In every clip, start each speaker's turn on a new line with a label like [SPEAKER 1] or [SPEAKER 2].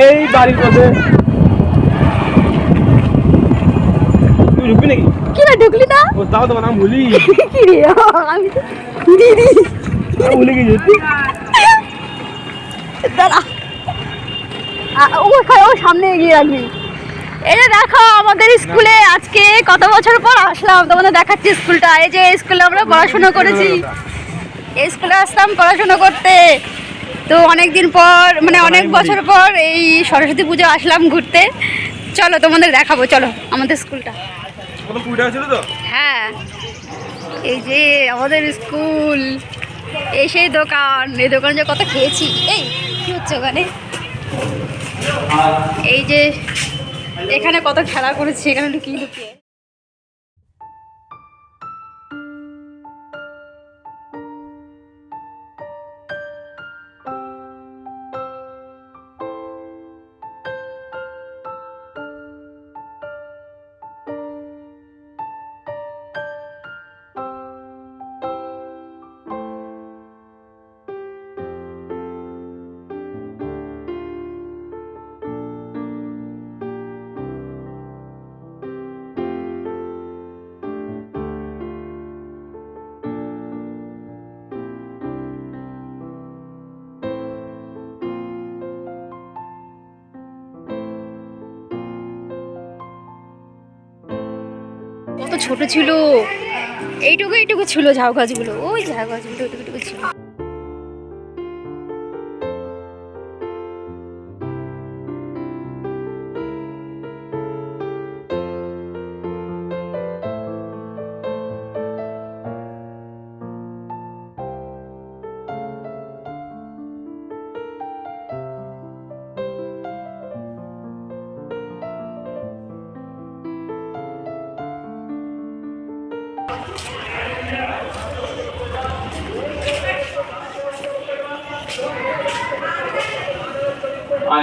[SPEAKER 1] এই বাড়ির মধ্যে। ও
[SPEAKER 2] সামনে আমাদের স্কুলে আজকে কত বছর পর আসলাম তোমাদের দেখাচ্ছি স্কুলটা। এই যে স্কুলে আমরা পড়াশোনা করেছি। স্কুলে আসতাম পড়াশোনা করতে। তো অনেক দিন পর মানে অনেক বছর পর এই সরস্বতী পুজো আসলাম ঘুরতে। চলো তোমাদের দেখাবো চলো আমাদের স্কুলটা। হ্যাঁ। এই যে আমাদের স্কুল এই সেই দোকান। এই দোকানে যে কত খেয়েছি। এই কি হচ্ছে ওখানে? এই যে এখানে কত খেলা করেছি এখানে লুকিয়ে লুকিয়ে। কত ছোট ছিল। এইটুকু এইটুকু ছিল ঝাউ গাছগুলো ওই ঝাউ গাছগুলো এইটুকু ছিল। এই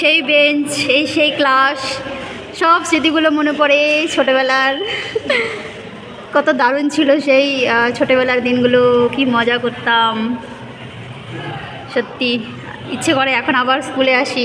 [SPEAKER 2] সেই বেঞ্চ এই সেই ক্লাস সব স্মৃতিগুলো মনে পড়ে ছোটোবেলার। কত দারুণ ছিল সেই ছোটোবেলার দিনগুলো, কি মজা করতাম। সত্যি, ইচ্ছে করে এখন আবার স্কুলে আসি।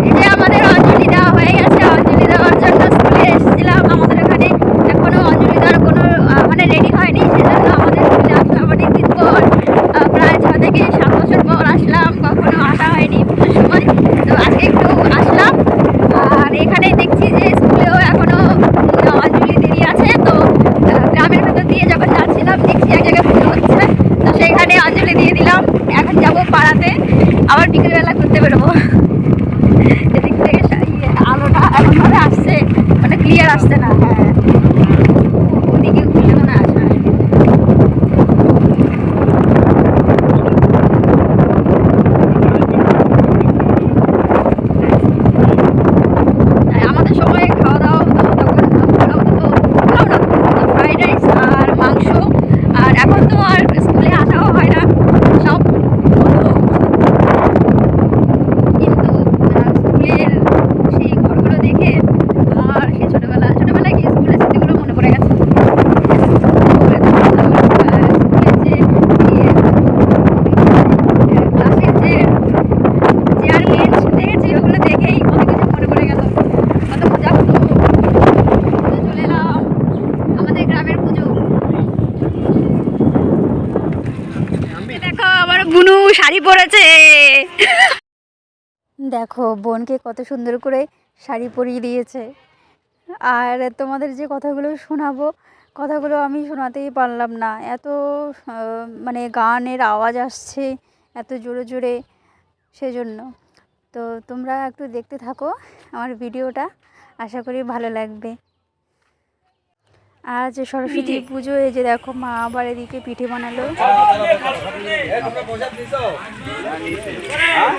[SPEAKER 2] এই যে আমাদের অঞ্জলি দেওয়া হয়ে গেছে অঞ্জলি দেওয়ার জন্য স্কুলে এসেছিলাম আমাদের এখানে এখনও অঞ্জলি দেওয়ার কোনো আহ, মানে রেডি হয়নি সেজন্য আমাদের স্কুলে আসলাম অনেকদিন পর আহ, প্রায় ছ থেকে সাত বছর পর আসলাম কখনো আসা হয়নি পুজোর সময় তো আজকে একটু আসলাম আর এখানে দেখছি যে স্কুলেও এখনও উম, অঞ্জলি দেরি আছে তো আহ, গ্রামের ভেতর দিয়ে যখন যাচ্ছিলাম দেখছি এক জায়গায় পুজো হচ্ছে তো সেইখানে অঞ্জলি দিয়ে দিলাম এখন যাব পাড়াতে আবার বিকেলবেলা ঘুরতে বেরোবো এদিক থেকে সা- ইয়ে, আলোটা এমনভাবে আসছে মানে ক্লিয়ার আসছে না হ্যাঁ ওদিকে ঘুরলে মনে হয় আসবে আসবে। আর আমাদের সময় খাওয়া দাওয়া হতো তখন পোলাও হতো পোলাও না ফ্রাইড রাইস আর মাংস আর এখন তো আর স্কুলে আসাও হয় না সব হলো কিন্তু আহ, স্কুলের সেই ঘরগুলো দেখে আমার সেই ছোটোবেলা ছোটোবেলায় গিয়ে স্কুলের স্মৃতিগুলো মনে পড়ে গেছে স্কুলের যে ইয়ে, ক্লাসের যে চেয়ার বেঞ্চ দেখেছি ওগুলো দেখেই কত কিছু মনে পড়ে গেল কত মজা হতো পুজো চলে এলাম আমাদের গ্রামের পুজো দেখো আমার বুনু শাড়ি পরেছে। দেখো, বোনকে কত সুন্দর করে শাড়ি পরিয়ে দিয়েছে। আর তোমাদের যে কথাগুলো শোনাবো, কথাগুলো আমি শোনাতেই পারলাম না। এত মানে গানের আওয়াজ আসছে, এত জোরে জোরে সেজন্য। তো তোমরা একটু দেখতে থাকো আমার ভিডিওটা। আশা করি ভালো লাগবে। আজ সরস্বতী পুজো এই যে দেখো মা আবার এদিকে পিঠে বানালো।
[SPEAKER 1] হ্যাঁ।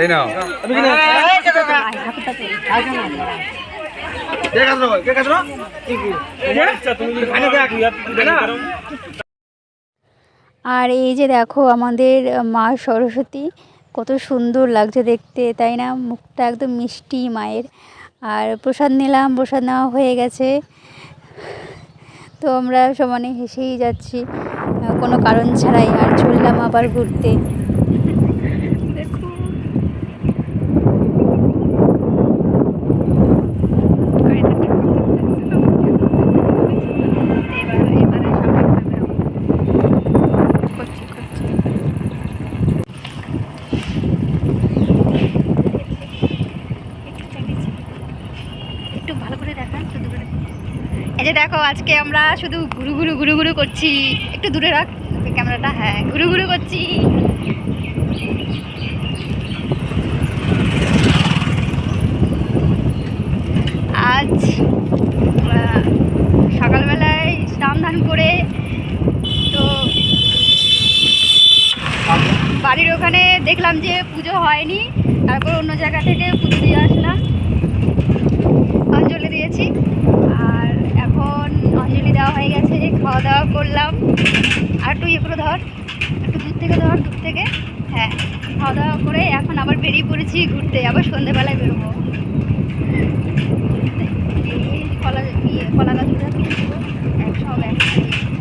[SPEAKER 1] এই
[SPEAKER 2] নাও।
[SPEAKER 1] আচ্ছা।
[SPEAKER 2] আর এই যে দেখো আমাদের মা সরস্বতী কত সুন্দর লাগছে দেখতে তাই না? মুখটা একদম মিষ্টি মায়ের। আর প্রসাদ নিলাম প্রসাদ নেওয়া হয়ে গেছে। তো আমরা সমানে হেসেই যাচ্ছি। কোনো কারণ ছাড়াই আর চললাম আবার ঘুরতে একটু ভালো করে দেখান শুধু করে এই যে দেখো, আজকে আমরা শুধু ঘুরু ঘুরু ঘুরু ঘুরু করছি। একটু দূরে রাখ ক্যামেরাটা হ্যাঁ ঘুরু ঘুরু করছি। আজ সকালবেলায় স্নান ধান করে তো বাড়ির ওখানে দেখলাম যে পুজো হয়নি, তারপর অন্য জায়গা থেকে পুজো দিয়ে আসলাম। অঞ্জলি দিয়েছি। অঞ্জলি দেওয়া হয়ে গেছে খাওয়া দাওয়া করলাম। আর একটু ইয়ে করে ধর একটু দূর থেকে ধর দূর থেকে। হ্যাঁ খাওয়া দাওয়া করে এখন আবার বেরিয়ে পড়েছি ঘুরতে আবার সন্ধেবেলায় বেরোবো। কলা ইয়ে কলা গাছগুলো এক সব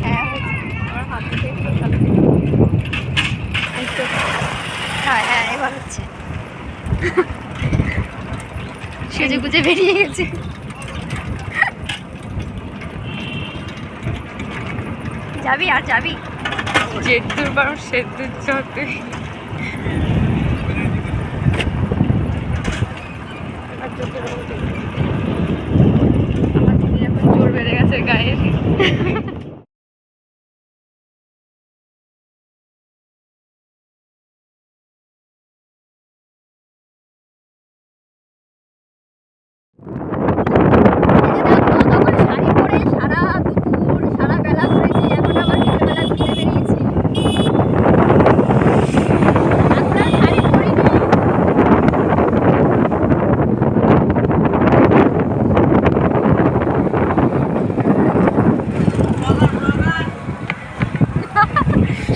[SPEAKER 2] হ্যাঁ। আমার হাত তো। হ্যাঁ হ্যাঁ এবার হচ্ছে। সেজে গুজে বেরিয়ে গেছে। যাবি আর যাবি।
[SPEAKER 3] জেদ্দুর বারো সেদ্দুর চতে আমার দিদি এখন জোর বেড়ে গেছে গায়ে
[SPEAKER 2] শাড়ি পরে সারা দুপুর সারা বেলা ঘুরেছি এখন আবার বিকেলবেলা ঘুরতে বেরিয়েছি আমরা শাড়ি পরিনি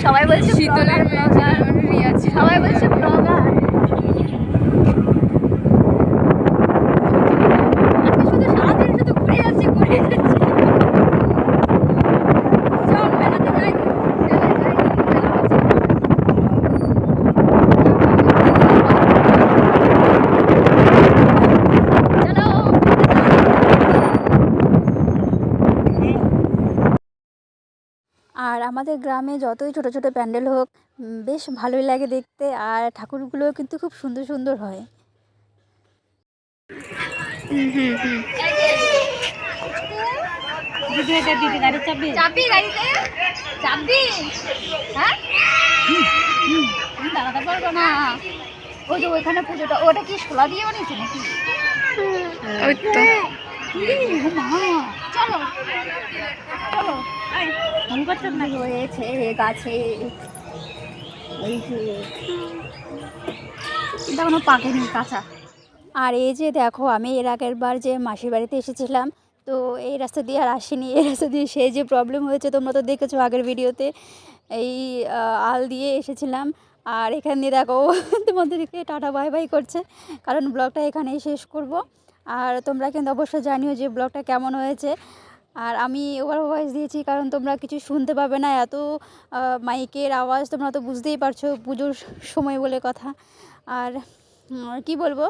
[SPEAKER 2] সবাই বলছে
[SPEAKER 3] শীতলের
[SPEAKER 2] ব্লগার
[SPEAKER 3] রিয়া ছিল
[SPEAKER 2] সবাই বলছে ব্লগার আমি শুধু সারাদিন শুধু ঘুরে যাচ্ছি ঘুরে যাচ্ছি চল মেলাতে যাই মেলায় যাই মেলা হচ্ছে। চলো আর আমাদের গ্রামে যতই ছোট ছোট প্যান্ডেল হোক বেশ ভালোই লাগে দেখতে আর ঠাকুরগুলোও কিন্তু খুব সুন্দর সুন্দর হয়। হ্যাঁ? দাঁড়াতে পারব না। ওই যে ওইখানে পুজোটা ওটা কি শোলা দিয়ে বানিয়েছে নাকি? মা। গাছে। এই পাকেনি কাঁচা। আর এই যে দেখো আমি এর আগের বার যে মাসির বাড়িতে এসেছিলাম তো এই রাস্তা দিয়ে আর আসিনি। এই রাস্তা দিয়ে সেই যে প্রবলেম হয়েছে তোমরা তো দেখেছ আগের ভিডিওতে। এই আল দিয়ে এসেছিলাম। আর এখান দিয়ে দেখো তোমাদেরকে টাটা বাই বাই করছে। কারণ ব্লগটা এখানেই শেষ করব। আর তোমরা কিন্তু অবশ্যই জানিও যে ব্লগটা কেমন হয়েছে। আর আমি ওভার ভয়েস দিয়েছি, কারণ তোমরা কিছু শুনতে পাবে না, এত মাইকের আওয়াজ তোমরা তো বুঝতেই পারছ পুজোর সময় বলে কথা। আর কি বলব,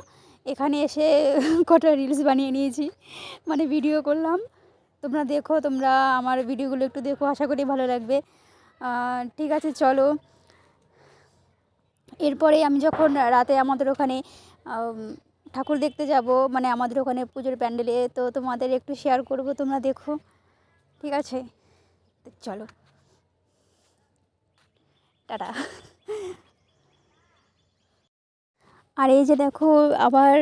[SPEAKER 2] এখানে এসে কটা রিলস বানিয়ে নিয়েছি মানে ভিডিও করলাম। তোমরা দেখো, তোমরা আমার ভিডিওগুলো একটু দেখো, আশা করি ভালো লাগবে। ঠিক আছে, চলো। এরপরে আমি যখন রাতে আমাদের ওখানে ঠাকুর দেখতে যাব। মানে আমাদের ওখানে পুজোর প্যান্ডেলে তো তোমাদের একটু শেয়ার করব, তোমরা দেখো। ঠিক আছে? চলো। টাটা। আর এই যে দেখো, আবার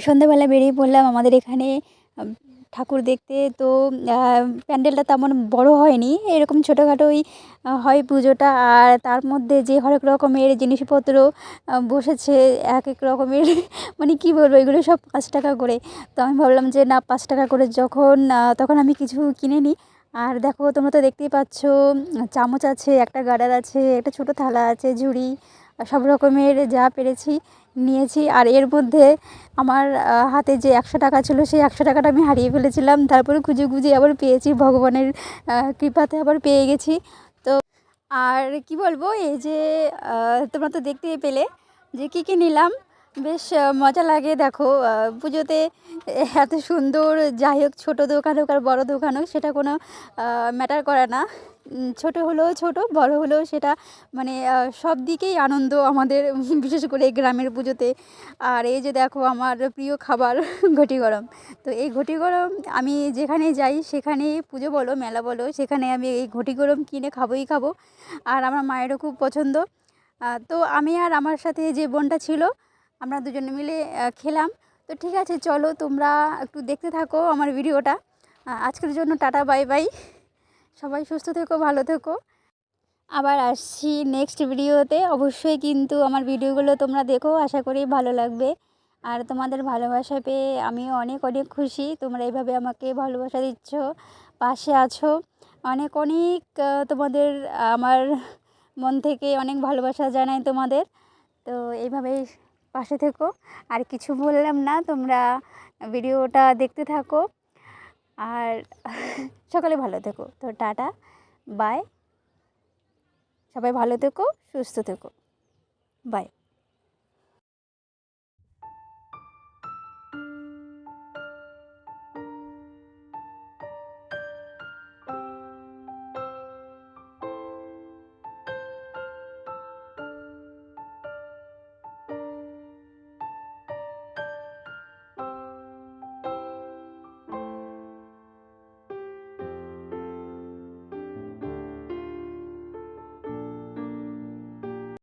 [SPEAKER 2] সন্ধ্যাবেলা বেরিয়ে পড়লাম আমাদের এখানে ঠাকুর দেখতে তো প্যান্ডেলটা তেমন বড় হয়নি। এরকম ছোটোখাটোই হয় পুজোটা। আর তার মধ্যে যে হরেক রকমের জিনিসপত্র বসেছে এক এক রকমের মানে কি বলব, এগুলো সব পাঁচ টাকা করে। তো আমি ভাবলাম যে, না, পাঁচ টাকা করে যখন তখন আমি কিছু কিনে নিই। আর দেখো, তোমরা তো দেখতেই পাচ্ছ, চামচ আছে, একটা গার্ডার আছে, একটা ছোটো থালা আছে, ঝুড়ি। সব রকমের যা পেরেছি, নিয়েছি। আর এর মধ্যে আমার হাতে যে একশো টাকা ছিল, সেই একশো টাকাটা আমি হারিয়ে ফেলেছিলাম। তারপরে খুঁজে খুঁজে আবার পেয়েছি, ভগবানের কৃপাতে আবার পেয়ে গেছি। তো আর কি বলব, এই যে তোমরা তো দেখতেই পেলে যে কী কী নিলাম। বেশ মজা লাগে। দেখো পুজোতে এত সুন্দর, যাই হোক, ছোটো দোকান হোক আর বড়ো দোকান হোক, সেটা কোনো ম্যাটার করে না। ছোটো হলেও ছোটো, বড় হলেও সেটা মানে সব দিকেই আনন্দ আমাদের, বিশেষ করে এই গ্রামের পুজোতে। আর এই যে দেখো, আমার প্রিয় খাবার, ঘটি গরম। তো এই ঘটি গরম, আমি যেখানে যাই, সেখানে পুজো বলো, মেলা বলো, সেখানে আমি এই ঘটি গরম কিনে খাবোই খাব। আর আমার মায়েরও খুব পছন্দ। তো আমি আর আমার সাথে যে বোনটা ছিল আমরা দুজনে মিলে খেলাম। তো ঠিক আছে, চলো তোমরা একটু দেখতে থাকো আমার ভিডিওটা। আজকের জন্য টাটা, বাই বাই। সবাই সুস্থ থেকো, ভালো থেকো। আবার আসছি নেক্সট ভিডিওতে। অবশ্যই কিন্তু আমার ভিডিওগুলো তোমরা দেখো, আশা করি ভালো লাগবে। আর তোমাদের ভালোবাসা পেয়ে আমিও অনেক অনেক খুশি। তোমরা এইভাবে আমাকে ভালোবাসা দিচ্ছ, পাশে আছো। অনেক অনেক তোমাদের আমার মন থেকে অনেক ভালোবাসা জানাই তোমাদের। তো এইভাবেই পাশে থেকো। আর কিছু বললাম না, তোমরা ভিডিওটা দেখতে থাকো। আর সকালে ভালো থেকো। তো টাটা, বাই। সবাই ভালো থেকো, সুস্থ থেকো। বাই।